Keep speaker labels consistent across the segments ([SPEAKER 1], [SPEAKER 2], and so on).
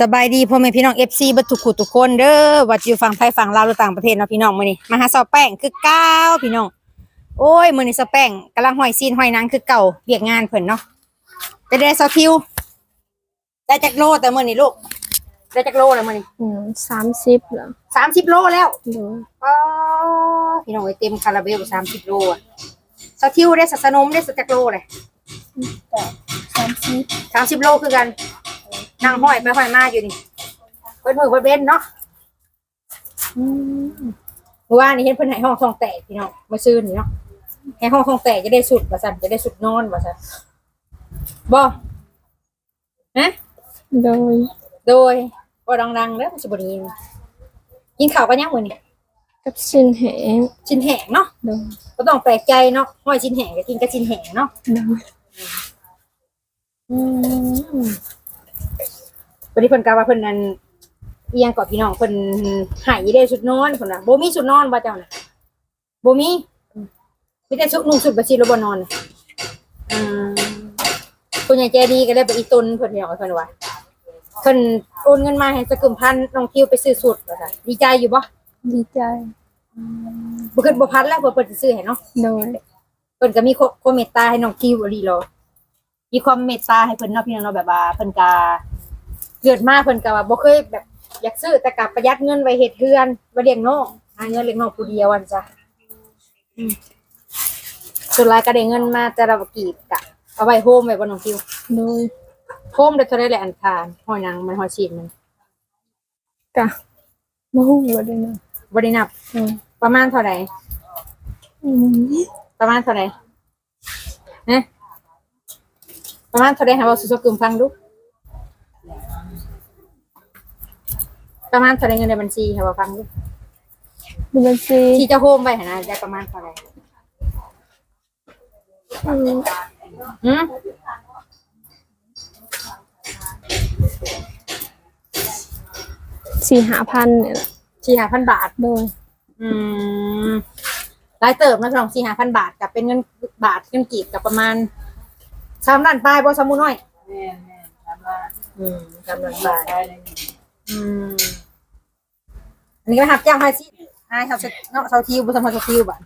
[SPEAKER 1] สบายดีพ่อแม่พี่น้อง FC เบัตุกขุทุกคนเด้อว่าจะอยู่ฝั่งไทยฝั่งลาวหรือต่างประเทศเนาะพี่น้องมื้อนี้มาหาซอแป้งคือเก้าพี่น้องโอ้ยมื้อนี้ซอแป้งกำลังห้อยซีนห้อยหนังคือเก่าเบียกงานเพิ่นเนาะไปได้ซอคิวได้จักโลแต่มื้อนี้ลูกได้จักโลแล้วมื้อนี้
[SPEAKER 2] อืมสามสิบเหรอ
[SPEAKER 1] 30โลแล้ว
[SPEAKER 2] โดย
[SPEAKER 1] อ๋อพี่น้องเอ้ยเต็มคาราเบล30โลอะซอคิวได้สัสนมได้สักจักโลเลย
[SPEAKER 2] สามสิบ
[SPEAKER 1] สามสิบโลคือกัน นั่งห้อยไปห้อยมาอยู่นี่เพิ่นมือเพิ่นเว้นเนาะ
[SPEAKER 2] อืม
[SPEAKER 1] เมื่อวานนี้เห็นเพิ่นให้ห้องทองแตกพี่น้องมาซื้อนี่เนาะให้ห้องทองแตกจะได้สุดว่าซั่นจะได้สุดนอนว่าซั่นบ่ฮะ
[SPEAKER 2] โดย
[SPEAKER 1] โดยบ่ดังๆเด้อมันสิบ่ได้ยินกินข้าวกันยังมื้อนี้
[SPEAKER 2] กับชิ้นแหง
[SPEAKER 1] ชิ้นแห้งเนาะ
[SPEAKER 2] โดย
[SPEAKER 1] บ่ต้องแปลกใจเนาะห้อยชิ้นแห้งก็กินกับชิ้นแห้งเนาะ
[SPEAKER 2] โดย
[SPEAKER 1] อืม วันนี้เพิ่นกล่าวว่าเพิ่นนั่นเอียงกับพี่น้องเพิ่นให้ได้สุดนอนเพิ่นน่ะบ่มีสุดนอนบ่เจ้าน่ะบ่มีมีแต่สุดนุ่งสุดบ่สิแล้วบ่นอนน่ะอืมคุณยายใจดีก็เลยไปอีตนเพิ่นพี่น้องเพิ่นว่าเพิ่นโอนเงินมาให้สกุมพันธ์น้องคิวไปซื้อสุดว่าซั่นดีใจอยู่บ่
[SPEAKER 2] ดีใจ
[SPEAKER 1] บ่คิดบ่พันแล้วเพิ่นเพิ่นสิซื้อให้เนาะ
[SPEAKER 2] โดย
[SPEAKER 1] เพิ่นก็มีความเมตตาให้น้องคิวอีหลีหรอมีความเมตตาให้เพิ่นเนาะพี่น้องเนาะแบบว่าเพิ่นก็ เกิดมาเพิ่นก็ว่าบ่เคยแบบอยากซื้อแต่ก็ประหยัดเงินไว้เฮ็ดเรือนไว้เลี้ยงน้องหาเงินเลี้ยงน้องผู้เดียววันจ้ะอืมสุดท้ายก็ได้เงินมาแต่ละกีบกะเอาไว้โฮมไว้บ่น้องคิว
[SPEAKER 2] โดย
[SPEAKER 1] โฮมได้เท่าไรแหละอันคารหอยนางมันหอยชีนมัน
[SPEAKER 2] กะมะฮู้ว่าได้นะ
[SPEAKER 1] บ่ได้นับ
[SPEAKER 2] โดย
[SPEAKER 1] ประมาณเท่าไหร่
[SPEAKER 2] อืม
[SPEAKER 1] ประมาณเท่าไหร่ฮะประมาณเท่าไหร่ให้เว้าสุๆกึมฟังดู ประมาณเท่าไรเงินในบัญชีค่ะว่าฟังดู
[SPEAKER 2] ดูบัญชี
[SPEAKER 1] ที่จะโฮมไปหนนะได้ประมาณเท่าไร
[SPEAKER 2] อืม
[SPEAKER 1] อืม
[SPEAKER 2] สี่ห้าพันเนี่ยแหละ
[SPEAKER 1] สี่ห้าพันบาท
[SPEAKER 2] โดย
[SPEAKER 1] อืมรายเติบนะสองสี่ห้าพันบาทกับเป็นเงินบาทเงินกีบกับประมาณสามล้านปลายบ่สามมูน้อย
[SPEAKER 3] แม่แม่ทำว่า
[SPEAKER 1] อืมสามล้านปลาย
[SPEAKER 3] ได้เลยนี่
[SPEAKER 1] อืม อันนี้ก็หักจ้างมาสิไอ้เขาเนาะเขาทิวบ่ทำเขาทิวบาท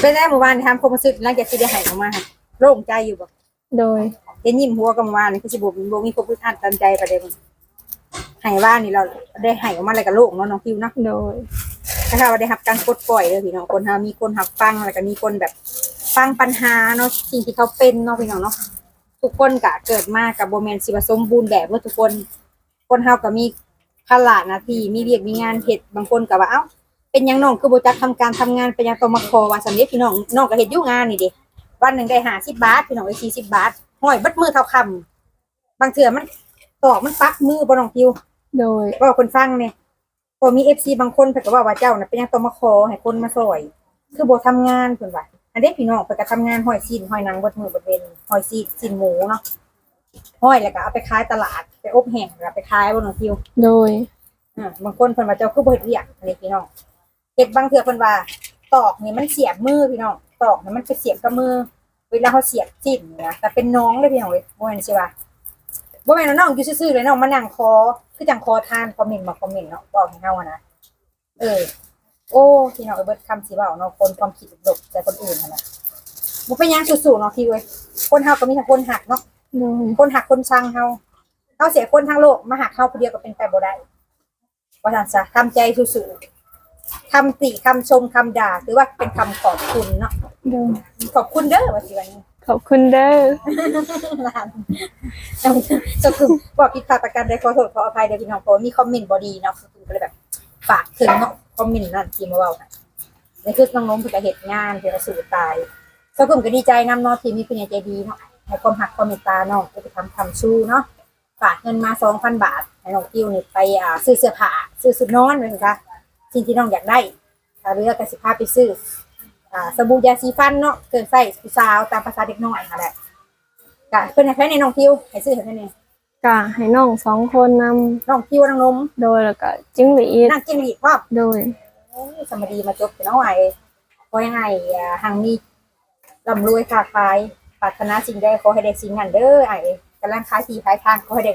[SPEAKER 1] เป็นได้หมู่บ้านที่ทำโคมสึกหลังจากที่ได้ใหายออกมาค่ะโล่งใจอยู่บ่
[SPEAKER 2] โดย
[SPEAKER 1] เห็นยิ้มหัวกับว่านี่คือสิบ่บ่มีความพึกอัดตันใจประเด็นใหายว่านี่เราได้ใหายออกมาอะไรกับโลกเนาะน้องคิวเนาะ
[SPEAKER 2] โดย
[SPEAKER 1] ถ้าค่ะว่าได้รับการปลดปล่อยเลยพี่น้องคนเฮามีคนรับฟังแล้วก็มีคนแบบฟังปัญหาเนาะสิ่งที่เขาเป็นเนาะพี่น้องเนาะ ทุกคนก็เกิดมากับบ่แม่นสิว่าสมบูรณ์แบบเมื่อทุกคน คนเฮาก็มีภาระหน้าที่มีเวียกมีงานเฮ็ดบางคนก็ว่าเอ้าเป็นหยังน้องคือบ่จักทำการทำงานเป็นหยังต้องมาขอว่าสำเร็จพี่น้องน้องก็เฮ็ดอยู่งานนี่เด้วันหนึงได้50บาทพี่น้องได้40บาทห้อยเบัดมือเท่าคำบางเทื่อมันตอกมันปักมือบ่น้องคิว
[SPEAKER 2] โดย
[SPEAKER 1] ว่าคนฟังเนี่ยพอมีเอฟซีบางคนเพิ่นก็ว่าว่าเจ้าน่ะเป็นหยังต้องมาขอให้คนมาซอย คือบ่ทำงานเพิ่นว่า อันเด็กพี่น้องเพิ่นก็ทำงานห้อยซีนห้อยหนังเบดมือเบดเวนห้อยซีนซีนหมูเนาะห้อยแล้วก็เอาไปขายตลาดไปอบแห้งแล้วไปขายบ่น้องคิว
[SPEAKER 2] โดย
[SPEAKER 1] อ่าบางคนเพิ่นว่าเจ้าคือบ่เฮ็ดเวียกอันนี้พี่น้องเฮ็ดบางเทื่อเพิ่นว่าตอกนี่มันเสียบมือพี่น้องตอกนี่มันไปเสียบกับมือ เวลาเขาเสียบจิ้นนะแต่เป็นน้องเลยพี่น้องเว้ยบ่แม่นใช่ป่ะบ่แม่นว่าน้องอยู่ซื่อๆเลยน้องมานั่งคอคือจังคอทานคอมเมนต์มาคอมเมนต์เนาะบอกให้เฮาอะนะเออ โอ้พี่น้องเอ้ยเบิดคำสิเว้าเนาะคนความคิดหลบใจคนอื่นหั่นน่ะบ่เป็นหยังสู้ๆเนาะพี่เว้ยคนเฮาก็มีทั้งคนหักเนาะ
[SPEAKER 2] โดย
[SPEAKER 1] คนหักคนชังเฮาเฮาเสียคนทั้งโลกมาหักเฮาผู้เดียวก็เป็นไปบ่ได้ว่าซั่นซะทำใจสู้ๆคำติคำชมคำด่าถือว่าเป็นคำขอบคุณเนาะ
[SPEAKER 2] โดย
[SPEAKER 1] ขอบคุณเด้อว่าสิว่านี้
[SPEAKER 2] ขอบคุณเด้อ
[SPEAKER 1] ลานก็คือบอกผิดพลาดประการใดขอโทษขออภัยเดี๋ยวพี่น้องเพราะว่ามีคอมเมนต์บอดีเนาะก็เลยแบบ ฝากถึงเนาะ คอมเมนต์นั่นทีมาเว่าค่ะนี่คือน้องน้องเพื่อเหตุงานเพื่อสู่ตายก็กลุ่มก็ดีใจนำเนาะที่มีคุณยายใจดีเนาะให้ความหักความเมตตาเนาะจะไปทำคำชู้เนาะฝากเงินมาสองพันบาทให้น้องคิวนี่ไปอ่าซื้อเสื้อผ้าซื้อสุดนอนเลยนะคะสิ่งที่น้องอยากได้ถ้าเรือกสิพาไปซื้ออ่าสบู่ยาสีฟันเนาะเกินใส่ผู้สาวตามภาษาเด็กน้อยค่ะแหละกะเพิ่นให้แค่ในน้องคิวให้ซื้อให้แค่นี้
[SPEAKER 2] กะให้น้องสองคนน
[SPEAKER 1] น้องคิวน้องนมำ
[SPEAKER 2] โดยแล้วก็จิ้งหรีด
[SPEAKER 1] นั่งกินหลีดพร้อม
[SPEAKER 2] โดย
[SPEAKER 1] โอ้ยสมดีมาจบเป็นน้องไอ้พอยังไงอ่าหังมีลำรวยค้าขายปรารถนาสิ่งใดขอให้ได้สิ่งนั้นเด้อไอ้กำลังขายที่ขายทางขอให้ได้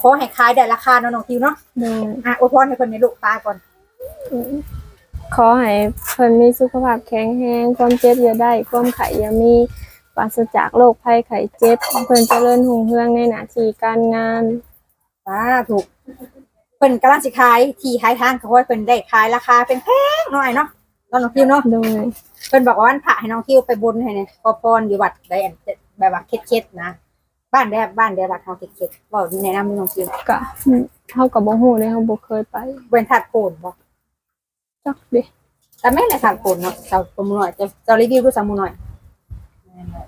[SPEAKER 1] ขอให้ขายได้ราคาเนาะน้องทิวเนาะ
[SPEAKER 2] โดย
[SPEAKER 1] อะอวยพรให้เพิ่นในลูกตาก่อน
[SPEAKER 2] ขอให้เพิ่นมีสุขภาพแข็งแรงความเจ็บอย่าได้ ความไข้อย่ามี ปราศจากโรคภัยไข้เจ็บเพิ่นเจริญรุ่งเรืองในหน้าที่การงาน
[SPEAKER 1] อ่าถูกเพิ่นกำลังสิขายที่ขายทางก็ขอให้เพิ่นได้ขายราคาเป็นแพงหน่อยเนาะน้องทิวเนาะ
[SPEAKER 2] โดย
[SPEAKER 1] เพิ่นบอกว่าวันพระให้น้องทิวไปบนให้เนี่ยขอพรอยู่วัดได้อันแบบว่าเค็ดๆนะ บ้านได้บ้านได้วัดเฮาเค็ดๆเว้าแนะนำน้องทิว
[SPEAKER 2] ก็เฮาก็บ่ฮู้เลยเฮาบ่เคยไป
[SPEAKER 1] เว้นถัดโกนบ่
[SPEAKER 2] จักเด้
[SPEAKER 1] แต่แม่นเลยถัดโกนเนาะเจ้าตัวหมูหน่อยเจ้าเจ้ารีวิวดูสามหมูหน่อย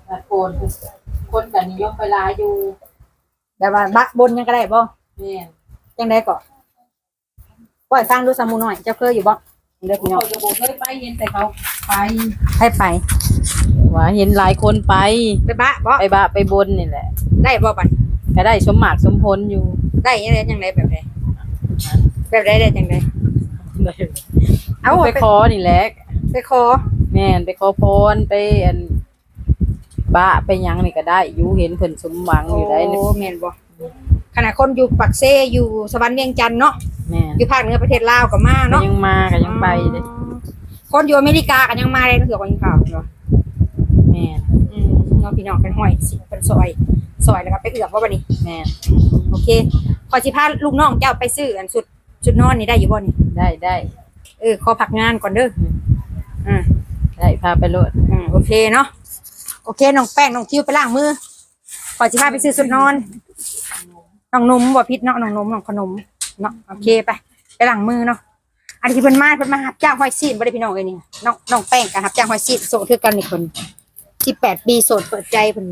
[SPEAKER 3] ตะโกนคนกันนิยมไปลายอยู่
[SPEAKER 1] แบบว่าบะบนยังก็ได้บ่
[SPEAKER 3] แม่น
[SPEAKER 1] จังได้ก็ปล่อยฟังดูสามหมูหน่อย เจ้าเคยอยู่บ่เด้อพี่น้อ
[SPEAKER 3] เขา
[SPEAKER 1] ง
[SPEAKER 3] จะบอกเคยไปเห็นแต่เขาไป
[SPEAKER 1] ให้ไป
[SPEAKER 3] ว่าเห็นหลายคนไป
[SPEAKER 1] ไปบะบ่
[SPEAKER 3] ไปบะไปบนนี่แหละ
[SPEAKER 1] ได้บ่บัด
[SPEAKER 3] ก็ได้สมหมากสมผลอยู่
[SPEAKER 1] ได้ยังไงจังไดแบบใดแบบใดได้จังไดเอา
[SPEAKER 3] ไป
[SPEAKER 1] ไป
[SPEAKER 3] ขอนี่แหละ
[SPEAKER 1] ไปขอ
[SPEAKER 3] แม่นไปขอพรไปอัน บะไปหยังนี่ก็ได้อยู่เห็นเพิ่นสมหวังอยู่ได้
[SPEAKER 1] โอ้แม่นบ่ขณะคนอยู่ปักเซอยู่สวรรค์เวียงจันทน์เนาะ
[SPEAKER 3] แม่น
[SPEAKER 1] อยู่ภาคเหนือประเทศลาวก็มา
[SPEAKER 3] ก็
[SPEAKER 1] เนาะ
[SPEAKER 3] ยังมาก็ยังไปเด้
[SPEAKER 1] คนอยู่อเมริกาก็ยังมาเลยถือว่ายังข่าวเนาะ
[SPEAKER 3] แม่น
[SPEAKER 1] อืมเนาะพี่น้องเป็นห้อยสิเป็นซอยซอยแล้วก็ไปเอือกว่าบัดนี้
[SPEAKER 3] แม่น
[SPEAKER 1] โอเคขอสิพาลูกน้องเจ้าไปซื้ออันสุดสุดนอนนี่ได้อยู่บ่นี่
[SPEAKER 3] ได้ได้
[SPEAKER 1] เออขอพักงานก่อนเด้ออ่า
[SPEAKER 3] ได้พาไปโลด
[SPEAKER 1] อืมโอเคเนาะ โอเคน้องแป้งน้องทิวไปล้างมือขอสิพาไปซื้อสุดนอนน้องนมบ่พิษเนาะน้องนมน้องขนมเนาะโอเคไป ไปล้างมือเนาะอันที่เพิ่นมาเพิ่นมารับจ้างห้อยซีนบ่ได้พี่น้องเอ้ยนี่น้องน้องแป้งก็รับจ้างห้อยซีนโสดคือกันนี่คน18ปีโสดเปิดใจเพิ่น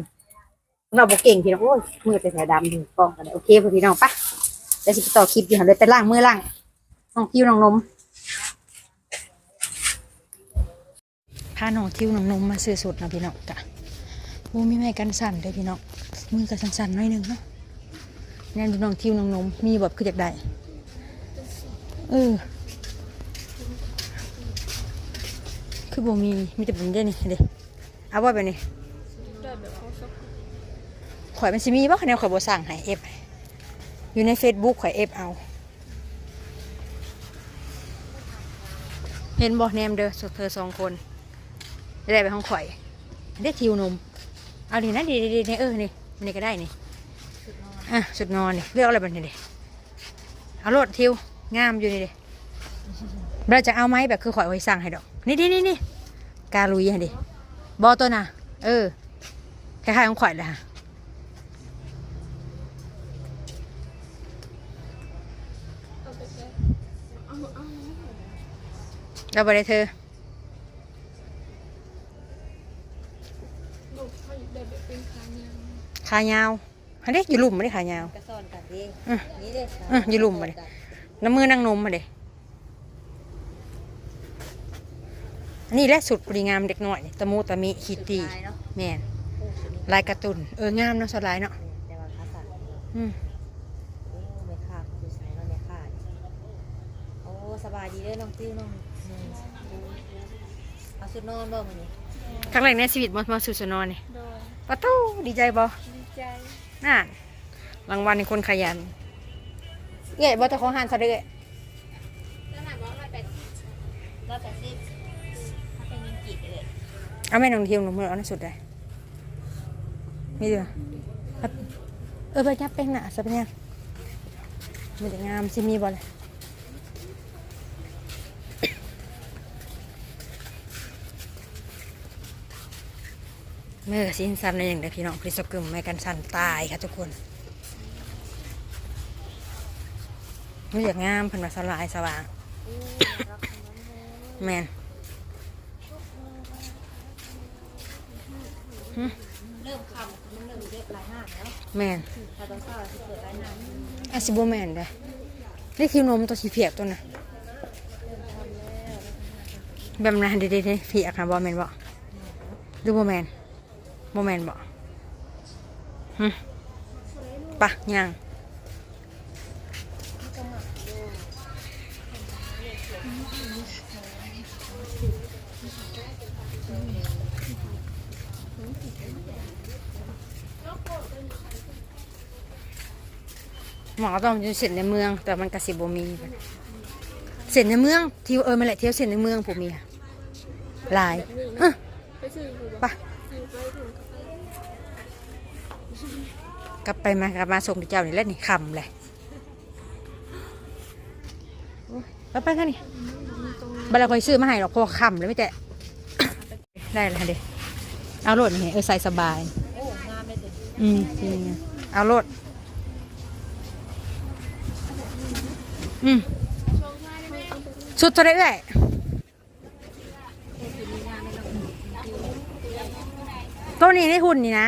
[SPEAKER 1] เราบ่เก่งพี่น้องโอ้ยมือแต่แถวดำถึงกล้องกันเลยโอเคเพิ่นพี่น้องปเดี๋ยวสิไปต่อคลิปอยู่หันเลยไปล้างมือล้างน้องทิวน้องนมพาน้องทิวน้องนมมาซื้อสุดนะพี่น้องจ้ะ โอ้มีไม้กันสั่นเลยพี่น้องมือก็สั่นๆหน่อยหนึงเนาะแน่นน้องทิวน้องนมมีแบบคืออยากได้เออคือบ่มีมีแต่เป็นเด้นี่เด้เอาว่าแบบนี้ข่อยมันสิมีบ่คะแนนข่อยบ่สั่งให้เอฟอยู่ใน Facebook ข่อยเอฟเอา เห็นบ่แนมเด้อเธอสองคนได้ไปห้องข่อยได้ทิวนม เอาดีนะดีดีดีเออนี่นี่ก็ได้นี่อะสุดนอนนี่เลือกอะไรแบบนี้ดิเอาโลดทิวงามอยู่นี่ดิเราจะเอาไหมแบบคือข่อยไว้สั่งให้ดอก นี่ดินี่นี่กาลุยฮะดิบอตัวน่ะ เออคล้ายๆของข่อยเลยฮะเราไปเลยเธอ ขายาวอันนี้อยู่หลุมมาดิขายาว
[SPEAKER 3] กระซ่อนกันดิ
[SPEAKER 1] อืม
[SPEAKER 3] นี่เด้
[SPEAKER 1] อืมอยู่หลุมมาดิ น้ำมือนั่งนมมาดิอันนี้แหละสุดปรีงามเด็กน้อยนี่ตะมูตะมิคิตตี้
[SPEAKER 3] เนาะ
[SPEAKER 1] แม่นลายการ์ตูนเอองามเนาะสดลายเนาะ
[SPEAKER 3] แต่ว่าภาษา
[SPEAKER 1] อืม
[SPEAKER 3] ไม่ขาดคือใช้เราเนี่ยขาดโอ้สบายดีเด้อน้องติ้วน้องเอาสุดนอนบ่มื้อนี้
[SPEAKER 1] ครั้งแรกในชีวิตมามาสู่สนอนนี่ปะตู้ดีใจบ่
[SPEAKER 2] ดีใจ
[SPEAKER 1] น่ารางวัลในคนขยันเอ้ยบ่แต่ของหันซะเด้อ
[SPEAKER 3] ร้อยแปดสิบถ้าเป็นเงินกีบเลย
[SPEAKER 1] เอาแม่น้องทิวหนูมือเอาในสุดเลยมีเด้อครับเออไปยับเป็นหน้าซะเป็นยังมันจะงามสิมีบ่เลย เมื่อสินสันในอย่างเดียพี่น้องพริสกึมไม่กันสันตายค่ะทุกคนมันอยากงามเพันมาสลายสว่างแมน
[SPEAKER 3] เริ่มคำมันเริ่มเยอะหลายหน้าแล้ว
[SPEAKER 1] แมน
[SPEAKER 3] ตอนเช้าจะเปิดลายหน้า
[SPEAKER 1] อาซิโบแมนเด้นี่คิวนมตัวสีเพียกตัวน่ะแบบนั้นเด็ดๆเพียกนะบอแมนบอดูบอแมน บอแมนบอหึปะยังหมอต้องอยู่เส้นในเมือง แต่มันกสิบมีเส้นในเมืองที่เออมาแหละเที่ยวเส้นในเมืองผมมีอะหลายเอ้อ
[SPEAKER 2] ไปซื้ออยู่บ่
[SPEAKER 1] ไป กลับไปมากลับมาส่งเจ้านี่แหล้วนี่คำเลยโอ้ยไปไปกันนี่บัลลังก์ซื้อมาให้หรอกเพราะว่าคำเลยไม่แต่ ได้แล้วเด็เอาโลดนี่เออใส่สบาย
[SPEAKER 3] โอ้งามเลยเด้อ
[SPEAKER 1] อืมจริงเอาโลด อืมสุดตัวได้เอ้ยตัวนี้ได้หุ่นนี่นะ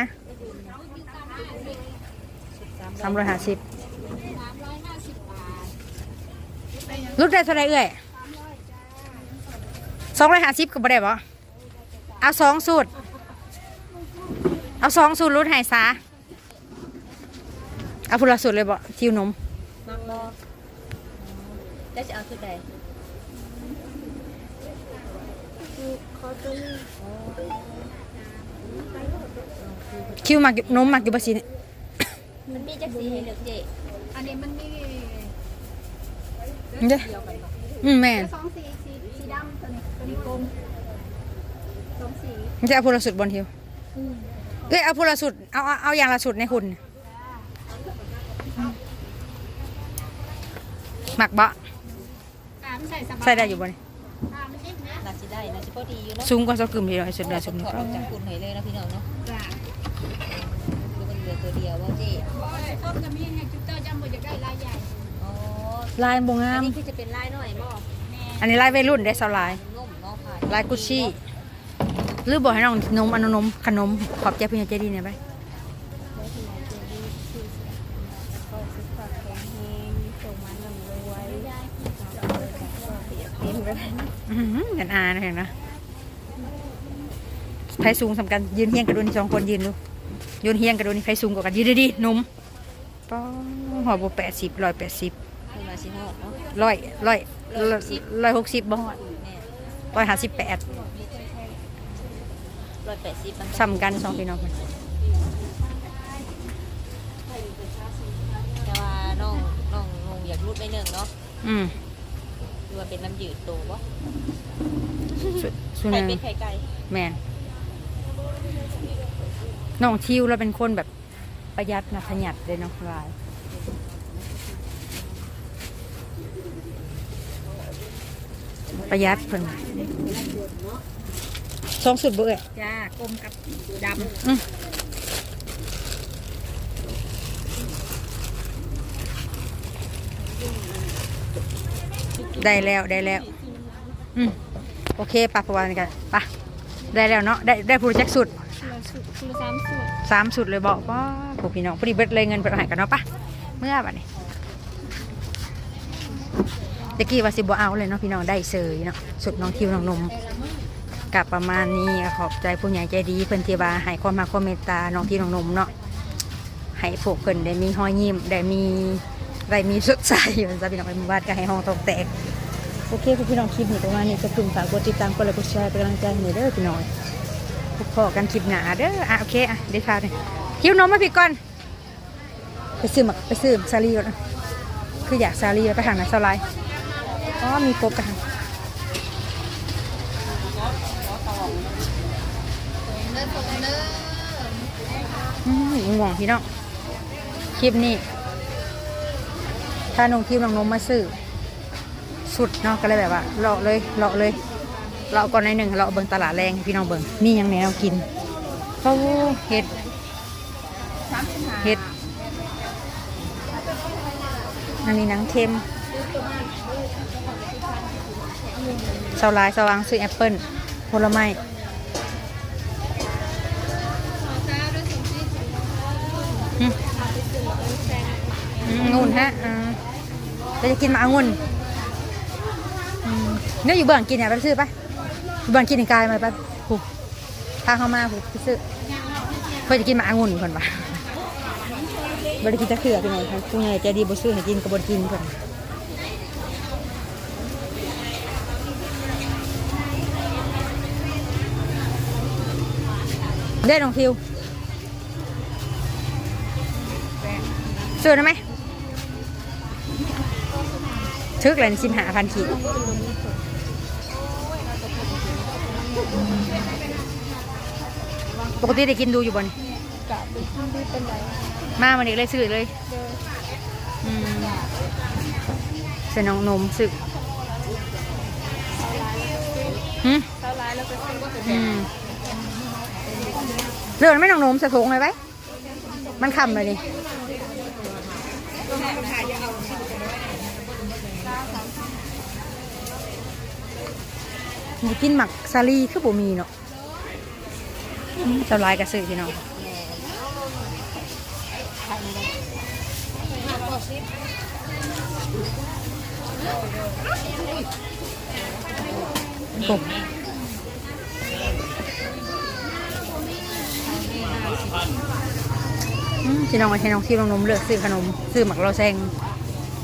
[SPEAKER 1] สามร้อยห้าสิบรุดได้เท่าไรเอ้ยสองร้อยห้าสิบก็บ่ได้บ่เอาสองสูตร เอาสองสูตรรุดให้ซาเอาพุละสูตรเลยบ่ทิวนม
[SPEAKER 3] มักบ่ได้จะเอาชุดใด
[SPEAKER 2] ขอตัวนี้
[SPEAKER 1] คิวมักอยู่นมมักอยู่บ่สิเนี่ย
[SPEAKER 3] มันมีจักสีให้เลือกเจ๊อันนี้มันมี
[SPEAKER 1] เด้อ
[SPEAKER 3] เดียวกันบ่
[SPEAKER 1] อืมแม่น
[SPEAKER 2] สองสีสีสีดำตัวนี้ตัวนี้กลมสองสี
[SPEAKER 1] มันจะเอาพุละสูตรบนทิวเอ้ยเอาพุละสูตรเอาเอาเอาอย่างละสูตรในคุณมักบ่
[SPEAKER 2] อ่ามันใส่สบาย
[SPEAKER 1] ใส่ได้อยู่บ่นี่
[SPEAKER 2] อ่ามันเอ็กนะ
[SPEAKER 3] น่าสิได้น่าสิพอดีอยู่เนาะ
[SPEAKER 1] สูงกว่าซอกกึมทีเดียวไอ้สุดเดียวสุดนี้
[SPEAKER 3] ถอดออกจากคุณให้เลยนะพี่น้องเนาะ
[SPEAKER 2] จ้ะ
[SPEAKER 3] ดูมันเหลือ ตัวเดียวว่าเจ๊
[SPEAKER 2] ครบจะมีไงจุดเตอร์จำบ่อยากได้ลายใหญ่
[SPEAKER 3] อ๋อ
[SPEAKER 1] ลายบ่งา
[SPEAKER 3] อัน
[SPEAKER 1] ม
[SPEAKER 3] นี้คือจะเป็นลายน้อยบ่
[SPEAKER 1] อันนี้ลายวัยรุ่นได้สลาย
[SPEAKER 3] นุ่มเนาะค่ะ
[SPEAKER 1] ลายกุชชี่หรือบอกให้น้องนมอนนมขนมขอบใจพี่ใจดีเนี่ยไปอื้อหือกันอานะเห็นนะไฟสูงสำคัญยืนเฮียงกันดูนี่สองคนยืนดู ยนเฮียงกันดูนี่ไฟสูงกว่ากันยืนดีๆนุ่มป้อหอบแปดสิบร้อยแปดสิบร้อยร้อยร้อยหกสิบบ่อร้อยห้าสิบแปด
[SPEAKER 3] 180มัน
[SPEAKER 1] ซ้ำกันสองพี่น้อง
[SPEAKER 3] แต่ว่าน้องน้องงงอยากรูดไปหนึ่งเนาะ
[SPEAKER 1] อืม
[SPEAKER 3] คือว่าเป็นน้ำยืดโตบ่
[SPEAKER 1] สุดสุด
[SPEAKER 3] ไข่เป็ดไข่ไก่
[SPEAKER 1] แมน น้องทิวเราเป็นคนแบบประหยัดนะประหยัดเลยเน้องลายประหยัดเพิ่นสองสุดเบื่อ
[SPEAKER 3] จ้ากลมกับด
[SPEAKER 1] อืมได้แล้วได้แล้ว อืมโอเคปะพวันกันปะได้แล้วเนาะได้ได้ผู้แจ็คสุด
[SPEAKER 2] คือละ สุดคือละสามสุด
[SPEAKER 1] สามสุดเลยบอกว่าผู้พี่น้องพอดีเบิดเลยเงินเปิดหายกันเนาะปะเมื่อบัดนี้ตะกี้ว่าสิบ่เอาเลยเนาะพี่น้องได้เสยเนาะสุดน้องทิวน้องนมกับประมาณนี้ขอบใจผู้ใหญ่ใจดีเพิ่นที่ว่าให้ความมาความเมตตาน้องทิวน้องนมเนาะให้พวกเพิ่นได้มีห้อยยิ้มได้มีได้มีสดใสอยู่ซะพี่น้องไปหมู่บ้านก็ให้ห้องตกแตกโอเคพี่น้องคลิปนี้ประมาณนี้จะพึงฝากกดติดตามกดไลค์กดแชร์เป็นกำลังใจให้เด้อพี่น้อง พบพอกันคลิปหนาเด้ออะโอเคอะเดี๋ยวพาเลยหิวนมมาพี่ก่อน ไปซื้อมักไปซื้อซาลีก่อนนะคืออยากซาลีไปทางไหนซาลายอ๋อมีกบกันอืมง่วงพี่น้องคลิปนี้ ถ้าน้องทิวนองนมมาซื้อสุดเนาะก็เลยแบบว่าเลาะเลยเลาะเลย เราก่อนในหนึ่งเราเบิ่งตลาดแรงพี่น้องเบิ่งนี่ยังแนวกินเขาเห็ดเห็ดอันนี้นังเค็มสลายสว่างซื้อแอปเปิ้ลผลไม้อืมอืมองุ่นฮะเราจะกินมะองุ่นเนี่ยอยู่เบื้องกินเนี่ยไปซื้อปะ บานกินในกายมาปะผูพาเข้ามาผูไปซื้อเพื่อจะกินหมาองุ่นก่อนปะบริกินตะเขือเป็นไงคะผู้ใหญ่ใจดีบ่ซื้อให้กินกับบริกินก่อนได้น้องทิวซื้อได้ไหมทึกเลยสิบหาพันขีด ปกติได้กินดูอยู่บน
[SPEAKER 2] กะไปทำได้เป็นไร
[SPEAKER 1] มามันเด็กเลยซื้อเลย
[SPEAKER 2] เด้อ
[SPEAKER 1] อืมใส่น้องนมสึก
[SPEAKER 2] เลือ
[SPEAKER 1] อืมเรื่อไม่น้องนมใส่ถุงเลยไว้มันคำเลยดิ มีกินหมักซาลีคือบ่มีเนาะเจ้าลายกระสือพี่น้องโอ้อืมพี่น้องไอ้พี่น้องที่น้องนมเลือกซื้อขนมซื้อหมักเราแซง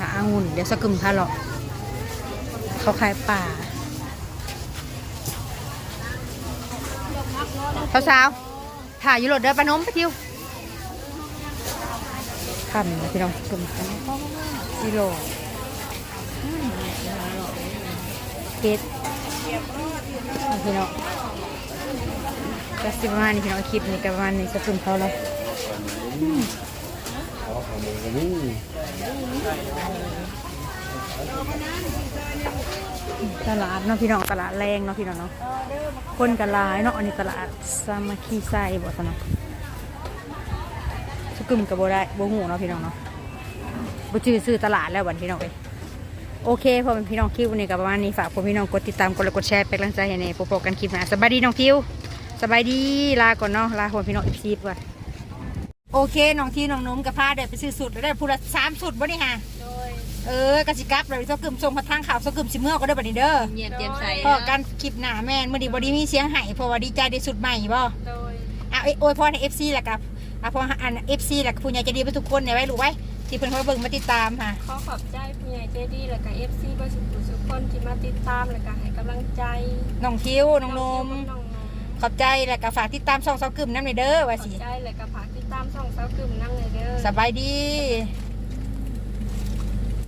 [SPEAKER 1] อะองุ่นเดี๋ยวสกึมพาเลาเขาขายป่า สาวๆถ่ายอยู่รถเด้อปานมไปทิวคำนะพี่น้องสกึมกิโลอืมเกตพี่น้องก็สิประมาณนี้พี่น้องคลิปนี้ก็ประมาณนี้สกึมเขาเลย ตลาดเนาะพี่น้องตลาดแรงเนาะพี่น้องเนาะคนกันหลายเนาะอันนี้ตลาดสามัคคีไซบ่ตเนาะสกึมกับโบได้โบหูเนาะพี่น้องเนาะบจื้อซื้อตลาดแล้ววันพี่น้องเอ้โอเคพอเป็นพี่น้องคลิปวันนี้ก็ประมาณนี้ฝากพวกพี่น้องกดติดตามกดไลค์กดแชร์เป็นกำลังใจให้ในโปรโปรกันคลิปหน้าสบายดีน้องทิวสบายดีลาก่อนเนาะลาคนพี่น้องอีพีก่อนโอเคน้องทิวน้องนุ่มกับพาเด็ไปซื้อสุดได้พูละสามสุดบ่นี่ฮะ เออกสิกลับเลยเจ้ากึมส่งมาทางข่าวเจ้ากึมสิเมื่อก็ได้บัดนี้เด้อ
[SPEAKER 3] เงียบเจียมใส
[SPEAKER 1] พอกันคลิปหน้าแม่นมื่อดีบอดีมีเสียงไห้เพราะว่าดีใจได้สุดใหม่บ่
[SPEAKER 2] โดย
[SPEAKER 1] เอาโอ้ยพอในเอฟซีแหละครับเอาพออันเอฟซีแหละผู้ใหญ่ใจะดีไปทุกคนเนี่ยไว้รู้ไว้ที่เพิ่นเขาเบิ่งมาติดตามค่ะ
[SPEAKER 2] ขอขอบใจผู้ใหญ่ใจดีแล้วก็เอฟซีบริสุทธิ์ทุกคนที่มาติดตามแล้วก็ให้กำลังใจ
[SPEAKER 1] น้องทิวน้องนม
[SPEAKER 2] น้องนม
[SPEAKER 1] ขอบใจแล้วก็ฝากติดตามช่องเซากึมน้ำในเด้อว่า
[SPEAKER 2] ขอ
[SPEAKER 1] สิ
[SPEAKER 2] บใจแล้วก็ฝากติดตามช่องสาวกึ่มนั่งเลยเด้อ
[SPEAKER 1] สบายดี
[SPEAKER 2] ส